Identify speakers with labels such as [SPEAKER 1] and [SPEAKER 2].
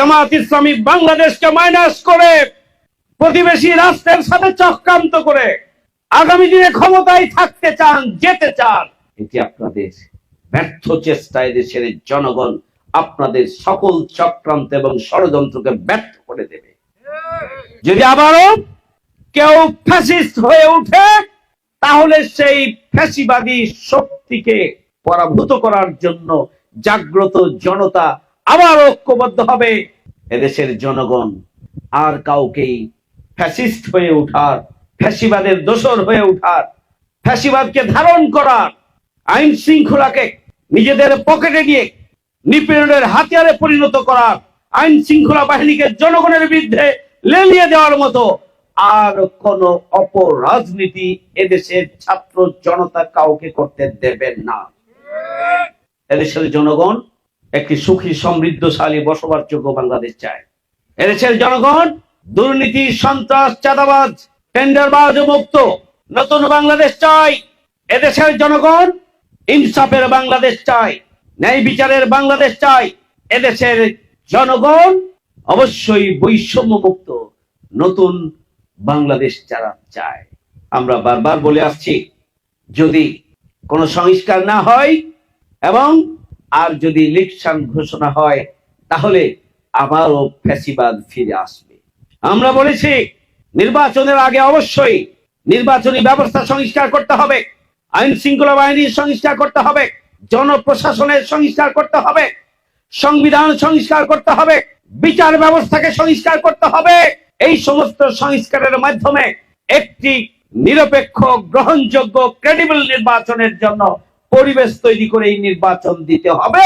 [SPEAKER 1] জামাত ইসলামী বাংলাদেশকে মাইনাস করে প্রতিবেশী রাষ্ট্রের সাথে চক্রান্ত করে আগামী দিনে ক্ষমতায় থাকতে চান, যেতে চান। এটি আপনাদের ব্যর্থ চেষ্টায় দেশের জনগণ আপনাদের সকল চক্রান্ত এবং ষড়যন্ত্রকে ব্যর্থ করে দেবে। যদি আবারও কেউ ফ্যাসিস্ট হয়ে উঠে তাহলে সেই ফ্যাসিবাদী শক্তিকে পরাভূত করার জন্য জাগ্রত জনতা আবার ঐক্যবদ্ধ হবে এদেশের জনগণ। আর কাউকেই ফ্যাসিস্ট হয়ে উঠার, ফ্যাসিবাদের দোসর হয়ে উঠার, ফ্যাসিবাদকে ধারণ করার, আইন শৃঙ্খলাকে নিজেদের পকেটে নিয়ে নিপীড়নের হাতিয়ারে পরিণত করার, আইন শৃঙ্খলা বাহিনীকে জনগণের বিরুদ্ধে লেলিয়ে দেওয়ার মতো আর কোন অপরাজনীতি এদেশের ছাত্র জনতা কাউকে করতে দেবেন না। এদেশের জনগণ একটি সুখী, সমৃদ্ধশালী, বসবাসযোগ্য বাংলাদেশ চায়। এদেশের জনগণ দুর্নীতি, সন্ত্রাস, চাঁদাবাজ, টেন্ডারবাজ মুক্ত নতুন বাংলাদেশ চাই এদেশের জনগণ ইনসাফের বাংলাদেশ চাই ন্যায় বিচারের বাংলাদেশ চাই এদেশের জনগণ অবশ্যই বৈষম্য মুক্ত নতুন বাংলাদেশ যারা চায়। আমরা বারবার বলে আসছি, যদি কোনো সংস্কার না হয় এবং আর যদি ইলেকশন ঘোষণা হয়, তাহলে আবারও ফ্যাসিবাদ ফিরে আসবে। আমরা বলেছি, নির্বাচনের আগে অবশ্যই নির্বাচনী ব্যবস্থা সংস্কার করতে হবে, আইন শৃঙ্খলা বাহিনীর সংস্কার করতে হবে, জনপ্রশাসনের সংস্কার করতে হবে, সংবিধান সংস্কার করতে হবে, বিচার ব্যবস্থাকে সংস্কার করতে হবে। এই সমস্ত সংস্কারের মাধ্যমে একটি নিরপেক্ষ, গ্রহণযোগ্য ক্রেডিবল নির্বাচনের জন্য পরিবেশ তৈরি করে এই নির্বাচন দিতে হবে।